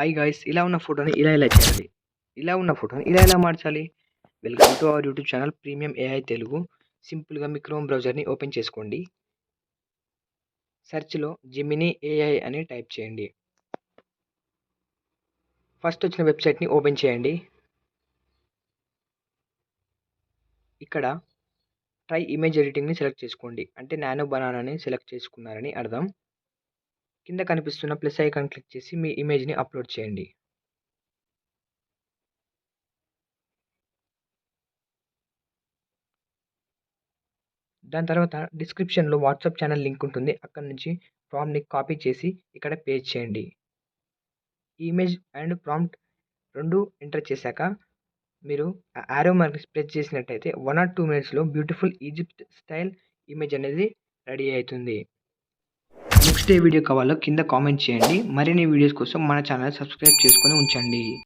Hi guys ఇలా ఉన్న ఫోటోని ఇలా ఇలా చేయాలి? ఇలా ఉన్న ఫోటోని ఇలా ఎలా మార్చాలి? Welcome to our YouTube channel premium AI Telugu సింపుల్గా మీ క్రోమ్ బ్రౌజర్ని ఓపెన్ చేసుకోండి. సెర్చ్లో జిమినీ ఏఐ అని టైప్ చేయండి. ఫస్ట్ వచ్చిన వెబ్సైట్ని ఓపెన్ చేయండి. ఇక్కడ ట్రై ఇమేజ్ ఎడిటింగ్ని సెలెక్ట్ చేసుకోండి. అంటే నానో బనానాని సెలెక్ట్ చేసుకున్నారని అర్థం. కింద కనిపిస్తున్న ప్లస్ ఐకాన్ క్లిక్ చేసి మీ ఇమేజ్ని అప్లోడ్ చేయండి. దాని తర్వాత డిస్క్రిప్షన్లో వాట్సాప్ ఛానల్ లింక్ ఉంటుంది. అక్కడ నుంచి ప్రామ్ని కాపీ చేసి ఇక్కడ పేస్ట్ చేయండి. ఇమేజ్ అండ్ ప్రాంప్ట్ రెండు ఎంటర్ చేశాక మీరు ఆరో మార్క్ ప్రెస్ చేసినట్టయితే వన్ ఆర్ టూ మినిట్స్లో బ్యూటిఫుల్ ఈజిప్ట్ స్టైల్ ఇమేజ్ అనేది రెడీ అవుతుంది. నెక్స్ట్ ఏ వీడియో కావాలో కింద కామెంట్ చేయండి. మరిన్ని వీడియోస్ కోసం మన ఛానల్ సబ్స్క్రైబ్ చేసుకొని ఉంచండి.